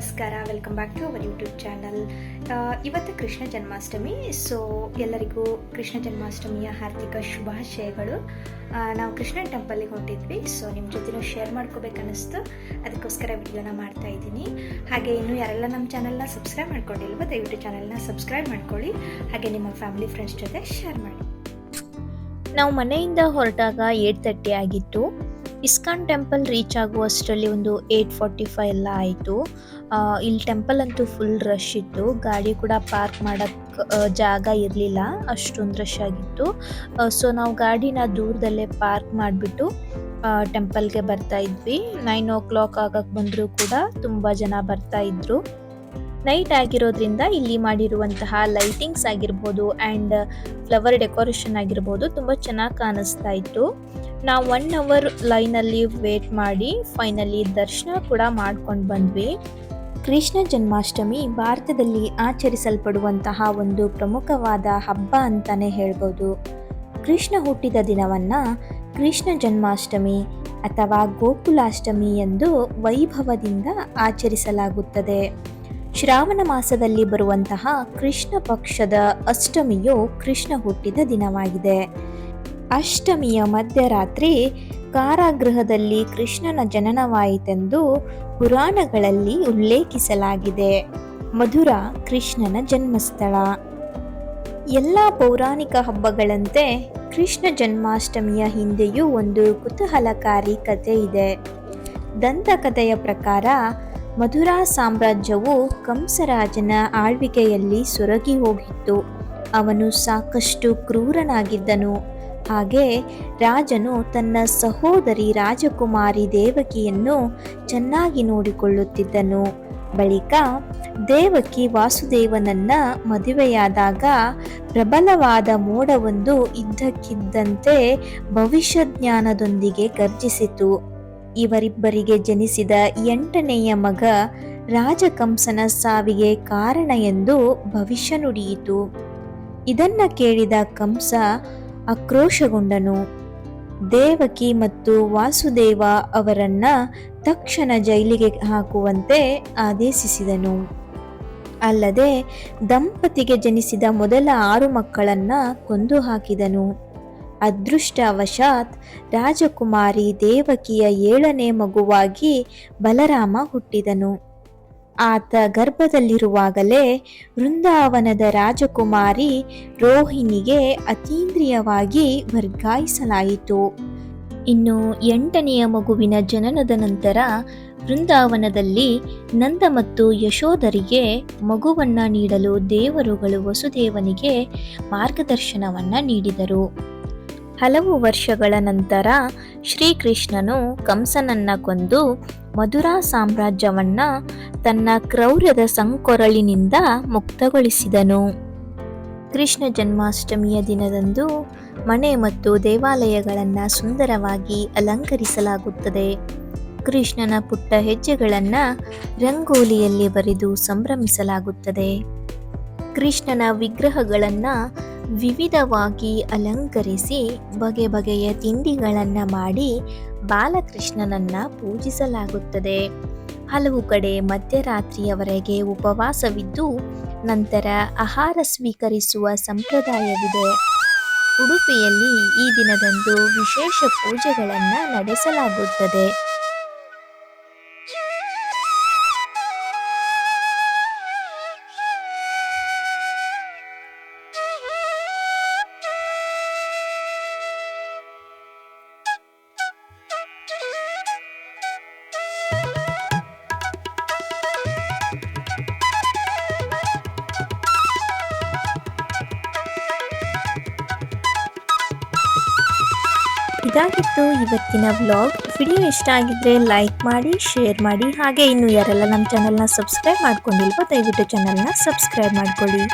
ನಮಸ್ಕಾರ welcome back to our YouTube channel ಇವತ್ತು Krishna Janmashtami so ಎಲ್ಲರಿಗೂ ಕೃಷ್ಣ ಜನ್ಮಾಷ್ಟಮಿಯ ಹಾರ್ದಿಕ ಶುಭಾಶಯಗಳು. ನಾವು ಕೃಷ್ಣನ್ ಟೆಂಪಲ್ಗೆ ಹೊಂಟಿದ್ವಿ ಸೊ ನಿಮ್ಮ ಜೊತೆನೂ ಶೇರ್ ಮಾಡ್ಕೋಬೇಕನ್ನಿಸ್ತು. ಅದಕ್ಕೋಸ್ಕರ ವಿಡಿಯೋನ ಮಾಡ್ತಾ ಇದ್ದೀನಿ. ಹಾಗೆ ಇನ್ನೂ ಯಾರೆಲ್ಲ ನಮ್ಮ ಚಾನಲ್ನ ಸಬ್ಸ್ಕ್ರೈಬ್ ಮಾಡ್ಕೊಂಡಿಲ್ವೋ, ದಯವಿಟ್ಟು ಚಾನಲ್ನ ಸಬ್ಸ್ಕ್ರೈಬ್ ಮಾಡ್ಕೊಳ್ಳಿ. ಹಾಗೆ ನಿಮ್ಮ ಫ್ಯಾಮಿಲಿ ಫ್ರೆಂಡ್ಸ್ ಜೊತೆ ಶೇರ್ ಮಾಡಿ. ನಾವು ಮನೆಯಿಂದ ಹೊರಟಾಗ ಏಟ್ ತರ್ಟಿ ಆಗಿತ್ತು. ಇಸ್ಕಾನ್ ಟೆಂಪಲ್ ರೀಚ್ ಆಗುವಷ್ಟರಲ್ಲಿ ಒಂದು ಏಯ್ಟ್ ಫಾರ್ಟಿ ಫೈವ್ ಎಲ್ಲ ಆಯಿತು. ಇಲ್ಲಿ ಟೆಂಪಲ್ ಅಂತೂ ಫುಲ್ ರಶ್ ಇತ್ತು. ಗಾಡಿ ಕೂಡ ಪಾರ್ಕ್ ಮಾಡೋಕ್ಕೆ ಜಾಗ ಇರಲಿಲ್ಲ. ಅಷ್ಟೊಂದು ರಶ್ ಆಗಿತ್ತು. ಸೊ ನಾವು ಗಾಡಿನ ದೂರದಲ್ಲೇ ಪಾರ್ಕ್ ಮಾಡಿಬಿಟ್ಟು ಟೆಂಪಲ್ಗೆ ಬರ್ತಾ ಇದ್ವಿ. ನೈನ್ ಓ ಕ್ಲಾಕ್ ಆಗಕ್ಕೆ ಬಂದರೂ ಕೂಡ ತುಂಬ ಜನ ಬರ್ತಾ ಇದ್ರು. ನೈಟ್ ಆಗಿರೋದ್ರಿಂದ ಇಲ್ಲಿ ಮಾಡಿರುವಂತಹ ಲೈಟಿಂಗ್ಸ್ ಆಗಿರ್ಬೋದು ಆ್ಯಂಡ್ ಫ್ಲವರ್ ಡೆಕೋರೇಷನ್ ಆಗಿರ್ಬೋದು ತುಂಬ ಚೆನ್ನಾಗಿ ಕಾಣಿಸ್ತಾ ಇತ್ತು. ನಾವು ಒನ್ ಅವರ್ ಲೈನಲ್ಲಿ ವೇಟ್ ಮಾಡಿ ಫೈನಲಿ ದರ್ಶನ ಕೂಡ ಮಾಡ್ಕೊಂಡು ಬಂದ್ವಿ. ಕೃಷ್ಣ ಜನ್ಮಾಷ್ಟಮಿ ಭಾರತದಲ್ಲಿ ಆಚರಿಸಲ್ಪಡುವಂತಹ ಒಂದು ಪ್ರಮುಖವಾದ ಹಬ್ಬ ಅಂತಾನೆ ಹೇಳ್ಬೋದು. ಕೃಷ್ಣ ಹುಟ್ಟಿದ ದಿನವನ್ನು ಕೃಷ್ಣ ಜನ್ಮಾಷ್ಟಮಿ ಅಥವಾ ಗೋಕುಲಾಷ್ಟಮಿ ಎಂದು ವೈಭವದಿಂದ ಆಚರಿಸಲಾಗುತ್ತದೆ. ಶ್ರಾವಣ ಮಾಸದಲ್ಲಿ ಬರುವಂತಹ ಕೃಷ್ಣ ಪಕ್ಷದ ಅಷ್ಟಮಿಯು ಕೃಷ್ಣ ಹುಟ್ಟಿದ ದಿನವಾಗಿದೆ. ಅಷ್ಟಮಿಯ ಮಧ್ಯರಾತ್ರಿ ಕಾರಾಗೃಹದಲ್ಲಿ ಕೃಷ್ಣನ ಜನನವಾಯಿತೆಂದು ಪುರಾಣಗಳಲ್ಲಿ ಉಲ್ಲೇಖಿಸಲಾಗಿದೆ. ಮಧುರ ಕೃಷ್ಣನ ಜನ್ಮಸ್ಥಳ. ಎಲ್ಲ ಪೌರಾಣಿಕ ಹಬ್ಬಗಳಂತೆ ಕೃಷ್ಣ ಜನ್ಮಾಷ್ಟಮಿಯ ಹಿಂದೆಯೂ ಒಂದು ಕುತೂಹಲಕಾರಿ ಕಥೆ ಇದೆ. ದಂತಕಥೆಯ ಪ್ರಕಾರ ಮಧುರಾ ಸಾಮ್ರಾಜ್ಯವು ಕಂಸರಾಜನ ಆಳ್ವಿಕೆಯಲ್ಲಿ ಸೊರಗಿ ಹೋಗಿತ್ತು. ಅವನು ಸಾಕಷ್ಟು ಕ್ರೂರನಾಗಿದ್ದನು. ಹಾಗೆ ರಾಜನು ತನ್ನ ಸಹೋದರಿ ರಾಜಕುಮಾರಿ ದೇವಕಿಯನ್ನು ಚೆನ್ನಾಗಿ ನೋಡಿಕೊಳ್ಳುತ್ತಿದ್ದನು. ಬಳಿಕ ದೇವಕಿ ವಾಸುದೇವನನ್ನ ಮದುವೆಯಾದಾಗ ಪ್ರಬಲವಾದ ಮೋಡವೊಂದು ಇದ್ದಕ್ಕಿದ್ದಂತೆ ಭವಿಷ್ಯ ಜ್ಞಾನದೊಂದಿಗೆ ಗರ್ಜಿಸಿತು ಇವರಿಬ್ಬರಿಗೆ ಜನಿಸಿದ ಎಂಟನೆಯ ಮಗ ರಾಜಕಂಸನ ಸಾವಿಗೆ ಕಾರಣ ಎಂದು ಭವಿಷ್ಯ ನುಡಿಯಿತು. ಇದನ್ನ ಕೇಳಿದ ಕಂಸ ಆಕ್ರೋಶಗೊಂಡನು. ದೇವಕಿ ಮತ್ತು ವಾಸುದೇವ ಅವರನ್ನ ತಕ್ಷಣ ಜೈಲಿಗೆ ಹಾಕುವಂತೆ ಆದೇಶಿಸಿದನು. ಅಲ್ಲದೆ ದಂಪತಿಗೆ ಜನಿಸಿದ ಮೊದಲ ಆರು ಮಕ್ಕಳನ್ನ ಕೊಂದು ಹಾಕಿದನು. ಅದೃಷ್ಟವಶಾತ್ ರಾಜಕುಮಾರಿ ದೇವಕಿಯ ಏಳನೇ ಮಗುವಾಗಿ ಬಲರಾಮ ಹುಟ್ಟಿದನು. ಆತ ಗರ್ಭದಲ್ಲಿರುವಾಗಲೇ ವೃಂದಾವನದ ರಾಜಕುಮಾರಿ ರೋಹಿಣಿಗೆ ಅತೀಂದ್ರಿಯವಾಗಿ ವರ್ಗಾಯಿಸಲಾಯಿತು. ಇನ್ನು ಎಂಟನೆಯ ಮಗುವಿನ ಜನನದ ನಂತರ ವೃಂದಾವನದಲ್ಲಿ ನಂದ ಮತ್ತು ಯಶೋಧರಿಗೆ ಮಗುವನ್ನು ನೀಡಲು ದೇವರುಗಳು ವಸುದೇವನಿಗೆ ಮಾರ್ಗದರ್ಶನವನ್ನು ನೀಡಿದರು. ಹಲವು ವರ್ಷಗಳ ನಂತರ ಶ್ರೀಕೃಷ್ಣನು ಕಂಸನನ್ನ ಕೊಂದು ಮಧುರಾ ಸಾಮ್ರಾಜ್ಯವನ್ನ ತನ್ನ ಕ್ರೌರ್ಯದ ಸಂಕೊರಳಿನಿಂದ ಮುಕ್ತಗೊಳಿಸಿದನು. ಕೃಷ್ಣ ಜನ್ಮಾಷ್ಟಮಿಯ ದಿನದಂದು ಮನೆ ಮತ್ತು ದೇವಾಲಯಗಳನ್ನು ಸುಂದರವಾಗಿ ಅಲಂಕರಿಸಲಾಗುತ್ತದೆ. ಕೃಷ್ಣನ ಪುಟ್ಟ ಹೆಜ್ಜೆಗಳನ್ನು ರಂಗೋಲಿಯಲ್ಲಿ ಬರೆದು ಸಂಭ್ರಮಿಸಲಾಗುತ್ತದೆ. ಕೃಷ್ಣನ ವಿಗ್ರಹಗಳನ್ನು ವಿವಿಧವಾಗಿ ಅಲಂಕರಿಸಿ ಬಗೆ ಬಗೆಯ ತಿಂಡಿಗಳನ್ನು ಮಾಡಿ ಬಾಲಕೃಷ್ಣನನ್ನ ಪೂಜಿಸಲಾಗುತ್ತದೆ. ಹಲವು ಕಡೆ ಮಧ್ಯರಾತ್ರಿಯವರೆಗೆ ಉಪವಾಸವಿದ್ದು ನಂತರ ಆಹಾರ ಸ್ವೀಕರಿಸುವ ಸಂಪ್ರದಾಯವಿದೆ. ಉಡುಪಿಯಲ್ಲಿ ಈ ದಿನದಂದು ವಿಶೇಷ ಪೂಜೆಗಳನ್ನು ನಡೆಸಲಾಗುತ್ತದೆ. ಇದಾಗಿತ್ತು ಇವತ್ತಿನ ವ್ಲಾಗ್. ವಿಡಿಯೋ ಇಷ್ಟ ಆಗಿದ್ರೆ ಲೈಕ್ ಮಾಡಿ, ಶೇರ್ ಮಾಡಿ. ಹಾಗೆ ಇನ್ನು ಯಾರೆಲ್ಲ ನಮ್ಮ ಚಾನಲ್ನ ಸಬ್ಸ್ಕ್ರೈಬ್ ಮಾಡ್ಕೊಂಡಿಲ್ವೋ ದಯವಿಟ್ಟು ಚಾನಲ್ನ ಸಬ್ಸ್ಕ್ರೈಬ್ ಮಾಡ್ಕೊಳ್ಳಿ.